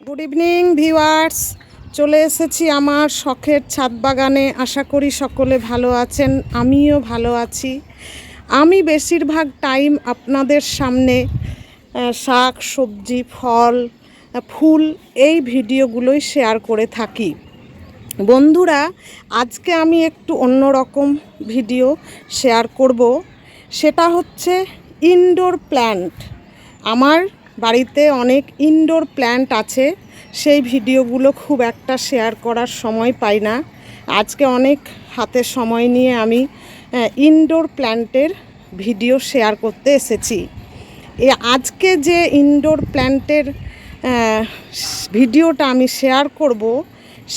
Good evening viewers চলে এসেছি আমার শখের ছাদ বাগানে। আশা করি সকলে ভালো আছেন, আমিও ভালো আছি। আমি বেশিরভাগ টাইম আপনাদের সামনে শাক, সবজি, ফল, ফুল এই ভিডিওগুলোই শেয়ার করে থাকি। বন্ধুরা, আজকে আমি একটু অন্যরকম ভিডিও শেয়ার করব। সেটা হচ্ছে ইনডোর প্ল্যান্ট আমার বাড়িতে অনেক ইনডোর প্ল্যান্ট আছে। সেই ভিডিওগুলো খুব একটা শেয়ার করার সময় পাই না। আজকে অনেক হাতে সময় নিয়ে আমি ইনডোর প্ল্যান্টের ভিডিও শেয়ার করতে এসেছি। এ আজকে যে ইনডোর প্ল্যান্টের ভিডিওটা আমি শেয়ার করব,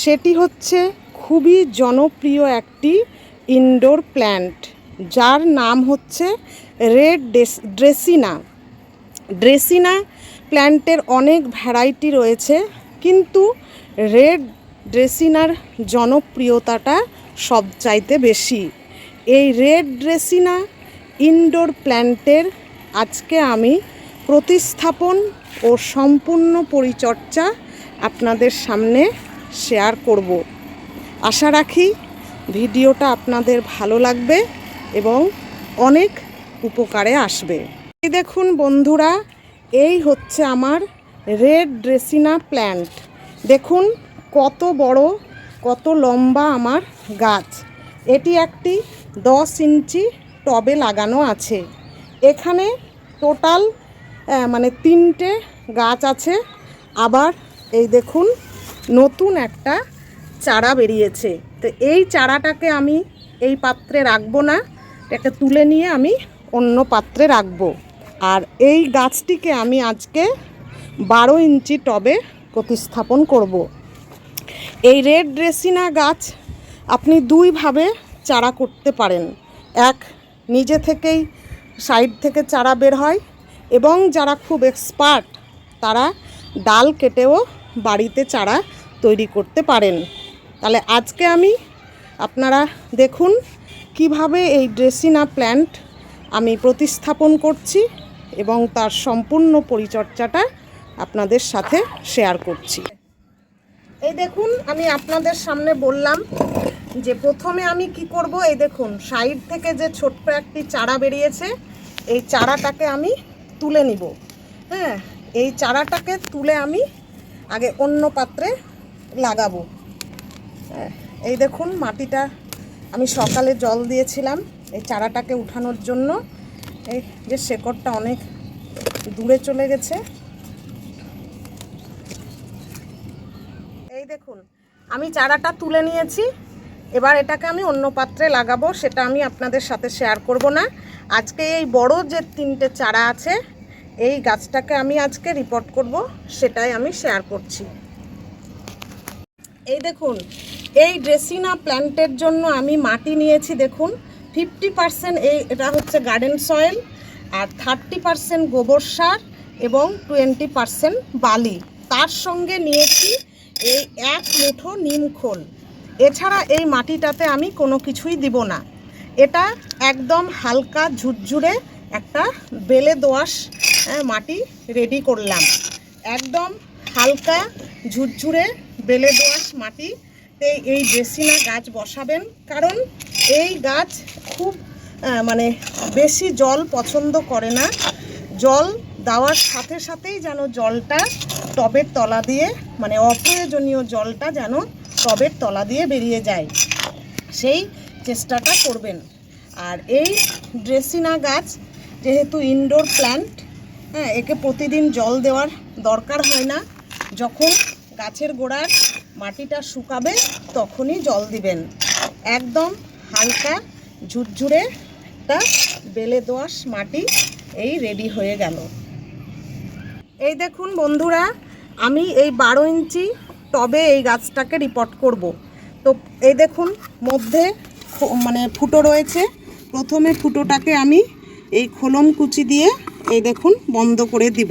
সেটি হচ্ছে খুবই জনপ্রিয় একটি ইনডোর প্ল্যান্ট যার নাম হচ্ছে রেড ড্রেসিনা ড্রেসিনা প্ল্যান্টের অনেক ভ্যারাইটি রয়েছে, কিন্তু রেড ড্রেসিনার জনপ্রিয়তাটা সবচাইতে বেশি। এই রেড ড্রেসিনা ইনডোর প্ল্যান্টের আজকে আমি প্রতিস্থাপন ও সম্পূর্ণ পরিচর্যা আপনাদের সামনে শেয়ার করব। আশা রাখি ভিডিওটা আপনাদের ভালো লাগবে এবং অনেক উপকারে আসবে। দেখুন বন্ধুরা, এই হচ্ছে আমার রেড ড্রেসিনা প্ল্যান্ট। দেখুন কত বড়, কত লম্বা আমার গাছ। এটি একটি দশ ইঞ্চি টবে লাগানো আছে। এখানে টোটাল মানে তিনটে গাছ আছে। আবার এই দেখুন নতুন একটা চারা বেরিয়েছে। তো এই চারাটাকে আমি এই পাত্রে রাখব না, এটাকে তুলে নিয়ে আমি অন্য পাত্রে রাখব। আর এই গাছটিকে আমি আজকে বারো ইঞ্চি টবে প্রতিস্থাপন করব। এই রেড ড্রেসিনা গাছ আপনি দুইভাবে চারা করতে পারেন। এক, নিজে থেকেই সাইড থেকে চারা বের হয় এবং যারা খুব এক্সপার্ট তারা ডাল কেটেও বাড়িতে চারা তৈরি করতে পারেন। তাহলে আজকে আমি আপনারা দেখুন কীভাবে এই ড্রেসিনা প্ল্যান্ট আমি প্রতিস্থাপন করছি। এবং তার সম্পূর্ণ পরিচর্যাটা আপনাদের সাথে শেয়ার করছি। এই দেখুন আমি আপনাদের সামনে বললাম যে প্রথমে আমি কি করব? এই দেখুন সাইড থেকে যে ছোট্ট একটি চারা বেরিয়েছে এই চারাটাকে আমি তুলে নিব। হ্যাঁ এই চারাটাকে তুলে আমি আগে অন্য পাত্রে লাগাবো। হ্যাঁ, এই দেখুন মাটিটা আমি সকালে জল দিয়েছিলাম এই চারাটাকে উঠানোর জন্য। এই যে শেকড়টা অনেক দূরে চলে গেছে। এই দেখুন, আমি চারাটা তুলে নিয়েছি। এবার এটাকে আমি অন্য পাত্রে লাগাবো, সেটা আমি আপনাদের সাথে শেয়ার করব না। আজকে এই বড় যে তিনটে চারা আছে, এই গাছটাকে আমি আজকে রিপোর্ট করব, সেটাই আমি শেয়ার করছি। এই দেখুন, এই ড্রেসিনা প্ল্যান্টের জন্য আমি মাটি নিয়েছি, দেখুন। ফিফটি পার্সেন্ট এই, এটা হচ্ছে গার্ডেন সয়েল, আর থার্টি পার্সেন্ট গোবর সার এবং টোয়েন্টি পার্সেন্ট বালি। তার সঙ্গে নিয়েছি এই এক মুঠো নিমখোল এছাড়া এই মাটিটাতে আমি কোনো কিছুই দিব না। এটা একদম হালকা ঝুরঝুরে একটা বেলে দোয়াশ মাটি রেডি করলাম। একদম হালকা ঝুরঝুরে বেলে দোআঁশ মাটিতে এই ড্রেসিনা গাছ বসাবেন। কারণ এই গাছ খুব মানে বেশি জল পছন্দ করে না। জল দেওয়ার সাথে সাথেই যেন জলটা টবের তলা দিয়ে মানে অপ্রয়োজনীয় জলটা যেন টবের তলা দিয়ে বেরিয়ে যায়। সেই চেষ্টাটা করবেন। আর এই ড্রেসিনা গাছ যেহেতু ইনডোর প্ল্যান্ট হ্যাঁ একে প্রতিদিন জল দেওয়ার দরকার হয় না। যখন গাছের গোড়ার মাটিটা শুকাবে, তখনই জল দিবেন। একদম হালকা ঝুরঝুরে একটা বেলে দোআঁশ মাটি এই রেডি হয়ে গেল। এই দেখুন বন্ধুরা, আমি এই বারো ইঞ্চি টবে এই গাছটাকে রিপোর্ট করব। তো এই দেখুন, মধ্যে মানে ফুটো রয়েছে। প্রথমে ফুটোটাকে আমি এই খোলম কুচি দিয়ে এই দেখুন বন্ধ করে দিব।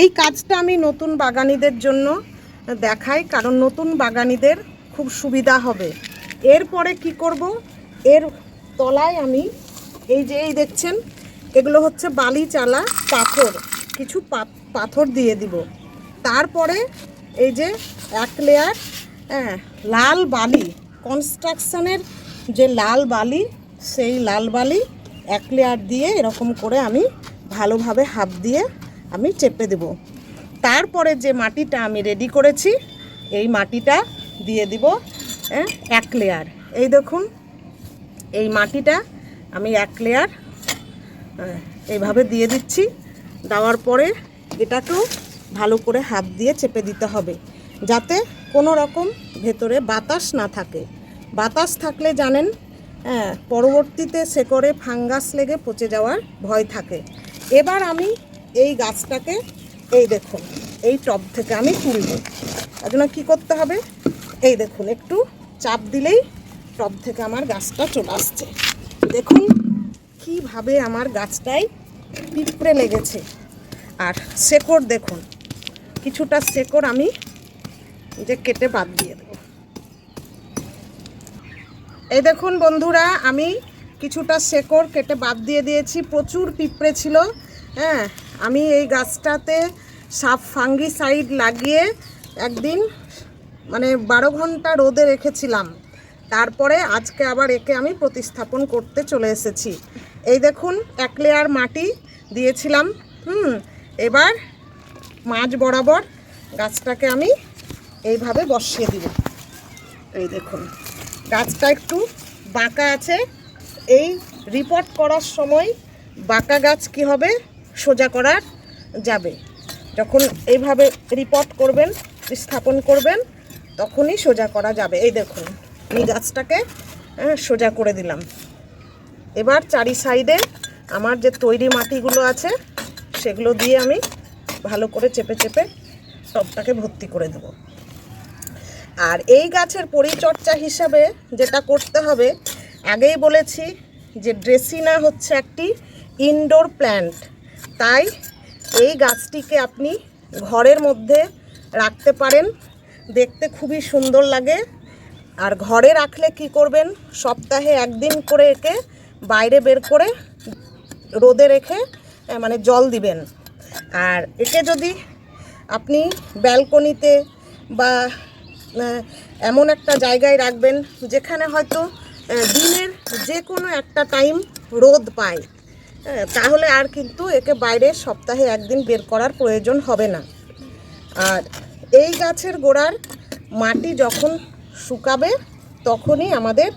এই কাজটা আমি নতুন বাগানিদের জন্য দেখাই, কারণ নতুন বাগানিদের খুব সুবিধা হবে। এরপরে কি করব? এর তলায় আমি এই যে এই দেখছেন এগুলো হচ্ছে বালি চালা পাথর। কিছু পাথর দিয়ে দিব। তারপরে এই যে এক লেয়ার হ্যাঁ লাল বালি কনস্ট্রাকশনের যে লাল বালি সেই লাল বালি এক লেয়ার দিয়ে এরকম করে আমি ভালোভাবে হাত দিয়ে আমি চেপে দেব। তারপরে যে মাটিটা আমি রেডি করেছি এই মাটিটা দিয়ে দিব হ্যাঁ, এক লেয়ার এই দেখুন এই মাটিটা আমি এক লেয়ার এইভাবে দিয়ে দিচ্ছি। দেওয়ার পরে এটাকেও ভালো করে হাত দিয়ে চেপে দিতে হবে যাতে কোনো রকম ভেতরে বাতাস না থাকে। বাতাস থাকলে জানেন হ্যাঁ, পরবর্তীতে শেকড়ে ফাঙ্গাস লেগে পচে যাওয়ার ভয় থাকে। এবার আমি এই গাছটাকে এই দেখুন এই টব থেকে আমি তুলব। তার জন্য কী করতে হবে? এই দেখুন একটু চাপ দিলেই টব থেকে আমার গাছটা চলে আসছে। দেখুন কীভাবে আমার গাছটায় পিঁপড়ে লেগেছে। আর শেকড় দেখুন, কিছুটা শেকড় আমি যে কেটে বাদ দিয়ে দেবো। এই দেখুন বন্ধুরা, আমি কিছুটা শেকড় কেটে বাদ দিয়ে দিয়েছি। প্রচুর পিঁপড়ে ছিল হ্যাঁ। আমি এই গাছটাতে সাপ ফাঙ্গিসাইড লাগিয়ে একদিন মানে বারো ঘণ্টা রোদে রেখেছিলাম। তারপরে আজকে আবার একে আমি প্রতিস্থাপন করতে চলে এসেছি। এই দেখুন, এক লেয়ার মাটি দিয়েছিলাম, হুম, এবার মাঝ বরাবর গাছটাকে আমি এইভাবে বসিয়ে দিব। এই দেখুন, গাছটা একটু বাঁকা আছে। এই রিপোর্ট করার সময় বাঁকা গাছ কি হবে? সোজা করার যাবে। যখন এইভাবে রিপোর্ট করবেন, স্থাপন করবেন, তখনই সোজা করা যাবে। এই দেখুন আমি গাছটাকে হ্যাঁ, সোজা করে দিলাম। এবার চারি সাইডে আমার যে তৈরি মাটিগুলো আছে সেগুলো দিয়ে আমি ভালো করে চেপে চেপে টবটাকে ভর্তি করে দেবো। আর এই গাছের পরিচর্যা হিসাবে যেটা করতে হবে আগেই বলেছি যে ড্রেসিনা হচ্ছে একটি ইনডোর প্ল্যান্ট তাই এই গাছটিকে আপনি ঘরের মধ্যে রাখতে পারেন দেখতে খুবই সুন্দর লাগে। আর ঘরে রাখলে কি করবেন? সপ্তাহে একদিন করে একে বাইরে বের করে রোদে রেখে মানে জল দিবেন। আর একে যদি আপনি ব্যালকনিতে বা এমন একটা জায়গায় রাখবেন যেখানে হয়তো দিনের যে কোনো একটা টাইম রোদ পায় তাহলে আর কিন্তু একে বাইরে সপ্তাহে একদিন বের করার প্রয়োজন হবে না। আর এই গাছের গোড়ার মাটি যখন শুকাবে, তখনই আমাদের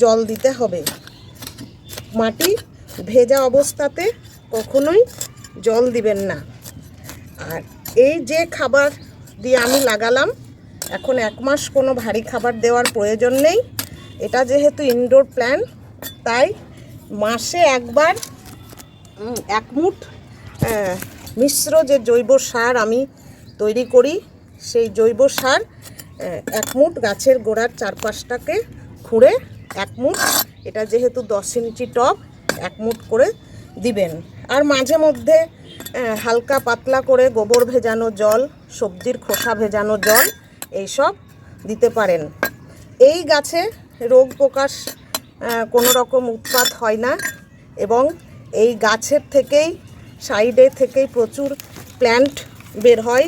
জল দিতে হবে। মাটি ভেজা অবস্থাতে কখনোই জল দিবেন না। আর এই যে খাবার দিয়ে আমি লাগালাম, এখন এক মাস কোনো ভারী খাবার দেওয়ার প্রয়োজন নেই। এটা যেহেতু ইনডোর প্ল্যান তাই মাসে একবার এক মুঠ মিশ্র যে জৈব সার আমি তৈরি করি, সেই জৈব সার এক মুঠ গাছের গোড়ার চারপাশটাকে খুঁড়ে এক মুঠ, এটা যেহেতু দশ ইঞ্চি টব, এক মুঠ করে দিবেন। আর মাঝে মধ্যে হালকা পাতলা করে গোবর ভেজানো জল, সবজির খোসা ভেজানো জল, এইসব দিতে পারেন। এই গাছে রোগ প্রকাশ কোনো রকম উৎপাত হয় না এবং এই গাছের থেকেই, সাইডে থেকেই প্রচুর প্ল্যান্ট বের হয়।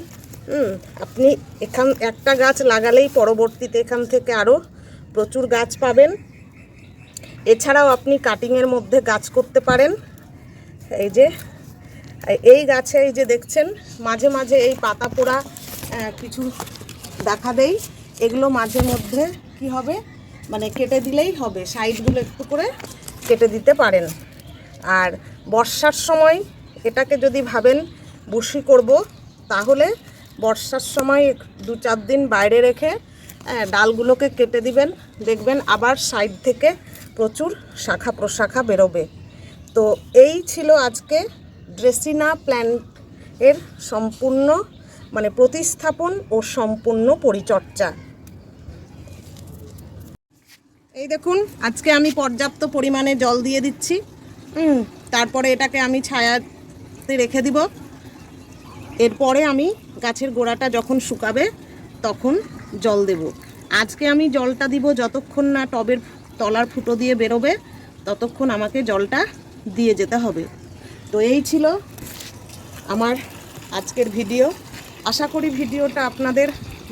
আপনি এখান, একটা গাছ লাগালেই পরবর্তীতে এখান থেকে আরও প্রচুর গাছ পাবেন। এছাড়াও আপনি কাটিংয়ের মধ্যে গাছ করতে পারেন। এই যে, এই গাছে এই যে দেখছেন, মাঝে মাঝে এই পাতা পোড়া কিছু দেখা দেই। এগুলো মাঝে মধ্যে কি হবে? মানে কেটে দিলেই হবে, সাইডগুলো একটু করে কেটে দিতে পারেন। আর বর্ষার সময় এটাকে যদি ভাবেন বুশি করব, তাহলে বর্ষার সময় দু চার দিন বাইরে রেখে ডালগুলোকে কেটে দিবেন। দেখবেন আবার সাইড থেকে প্রচুর শাখা প্রশাখা বেরোবে। তো এই ছিল আজকে ড্রেসিনা প্ল্যান্ট এর সম্পূর্ণ মানে প্রতিস্থাপন ও সম্পূর্ণ পরিচর্যা। এই দেখুন, আজকে আমি পর্যাপ্ত পরিমাণে জল দিয়ে দিচ্ছি। তারপরে এটাকে আমি ছায়াতে রেখে দিব। এরপরে আমি গাছের গোড়াটা যখন শুকাবে, তখন জল দেব। আজকে আমি জলটা দিব যতক্ষণ না টবের তলার ফুটো দিয়ে বেরোবে, ততক্ষণ আমাকে জলটা দিয়ে যেতে হবে। তো এই ছিল আমার আজকের ভিডিও। আশা করি ভিডিওটা আপনাদের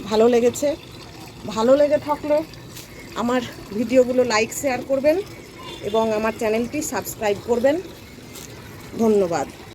ভালো লেগেছে। ভালো লেগে থাকলে আমার ভিডিওগুলো লাইক, শেয়ার করবেন এবং আমার চ্যানেলটি সাবস্ক্রাইব করবেন। ধন্যবাদ।